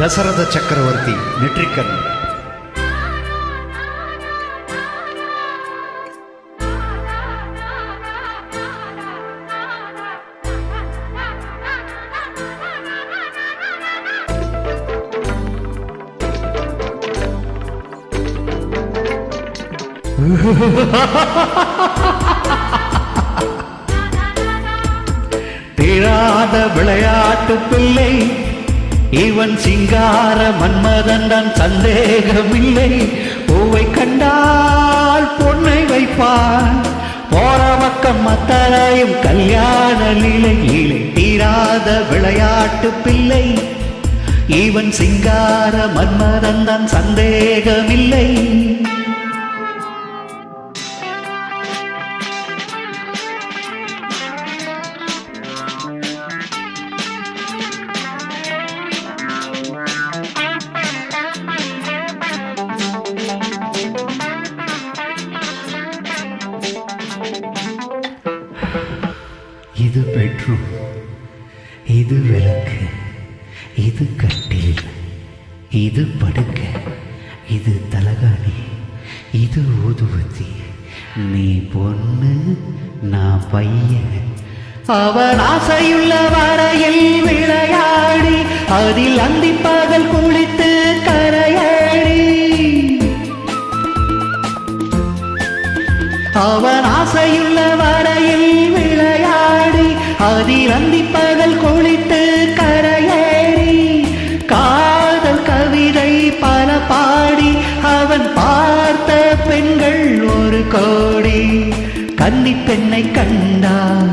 தசரத சக்கரவர்த்தி நெற்றிக்கண். தீராத விளையாட்டு பிள்ளை இவன் சிங்கார மன்மதன் தான் சந்தேகமில்லை. பூவை கண்டால் பொன்னை வைப்பான். போற பக்கம் மத்தரையும் கல்யாண லீலை தீராத விளையாட்டு பிள்ளை. இவன் சிங்கார மன்மதன் தான் சந்தேகமில்லை. இது பெட்ரூம் இது விளக்கு இது கட்டில் இது படுக்க இது தலகாணி இது ஊதுவத்தி நீ பொண்ணு நான் பையன். அவன் ஆசையுள்ள வரையில் விளையாடி அதில் அந்தி பகல் குளித்து கரையாடி. அவன் ஆசையுள்ள வரையில் விளையாடி பகல் குளித்து கரையேறி காதல் கவிதை பல பாடி அவன் பார்த்த பெண்கள் ஒரு கோடி. கன்னி பெண்ணை கண்டான்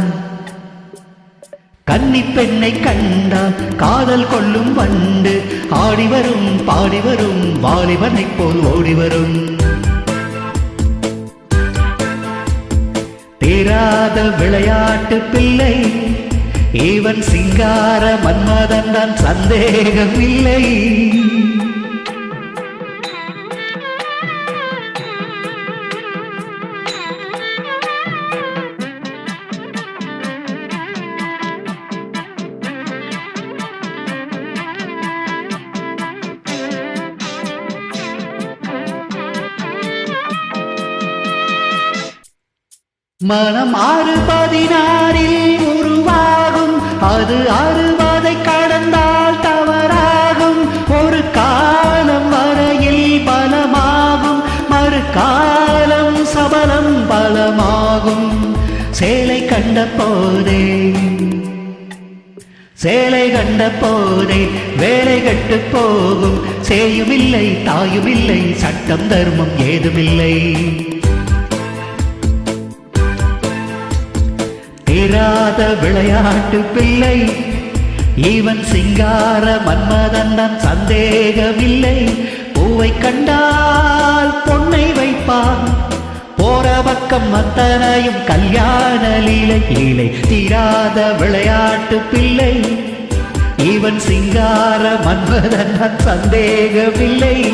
கன்னி பெண்ணை கண்டான். காதல் கொள்ளும் வண்டு ஆடி வரும் பாடி வரும் வாலிபனைப் போல் ஓடி வரும். தீராத விளையாட்டு பிள்ளை. இவன் சிங்கார மன்மதன் தான் சந்தேகம் இல்லை மனம் ஆறு பதினாறில் உருவாகும். அது அறுபதை கடந்தால் தவறாகும். ஒரு காலம் வரையில் பலமாகும். மறு காலம் சபலம் பலமாகும். சேலை கண்ட போதே சேலை கண்ட போதே வேலை கட்டு போகும். சேயுமில்லை தாயுமில்லை சட்டம் தர்மம் ஏதுமில்லை. தீராத விளையாட்டு பிள்ளை. இவன் சிங்கார மன்மதன் சந்தேகமில்லை. பூவை கண்டால் பொன்னை வைப்பான். போற பக்கம் மத்தனையும் கல்யாண லீலை கீழே தீராத விளையாட்டு பிள்ளை. இவன் சிங்கார மன்மதன் சந்தேகமில்லை.